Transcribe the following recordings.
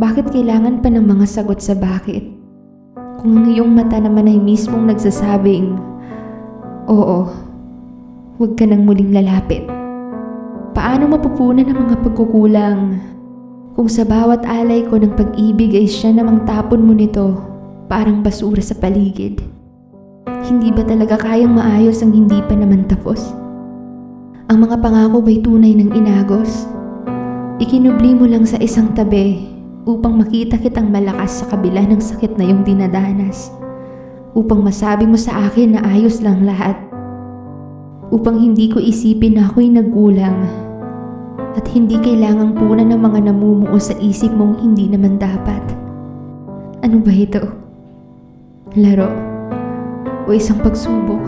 Bakit kailangan pa ng mga sagot sa bakit? Kung ang iyong mata naman ay mismong nagsasabing, Oo, huwag ka nang muling lalapit. Paano mapupunan ang mga pagkukulang kung sa bawat alay ko ng pag-ibig ay siya namang tapon mo nito parang basura sa paligid? Hindi ba talaga kayang maayos ang hindi pa naman tapos? Ang mga pangako ba'y tunay ng inagos? Ikinubli mo lang sa isang tabi upang makita kitang malakas sa kabila ng sakit na iyong dinadanas. Upang masabi mo sa akin na ayos lang lahat. Upang hindi ko isipin na ako'y nagkulang. At hindi kailangang punan ng mga namumuo sa isip mong hindi naman dapat. Ano ba ito? Laro? O isang pagsubok?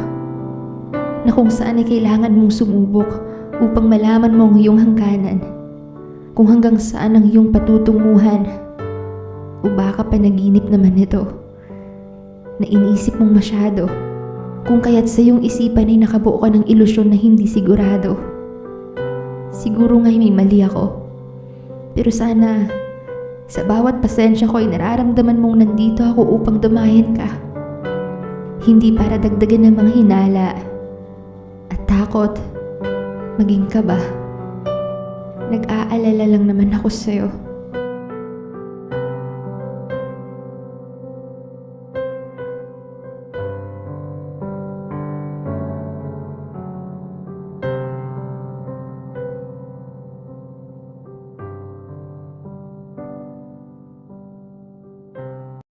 Na kung saan ay kailangan mong sumubok upang malaman mo ang iyong hangganan kung hanggang saan ang iyong patutunguhan o baka panaginip naman ito na iniisip mong masyado kung kaya't sa iyong isipan ay nakabuo ka ng ilusyon na hindi sigurado. Siguro nga'y may mali ako. Pero sana sa bawat pasensya ko ay nararamdaman mong nandito ako upang dumayan ka. Hindi para dagdagan ng mga hinala at takot maging kaba. Nag-aalala lang naman ako sa'yo.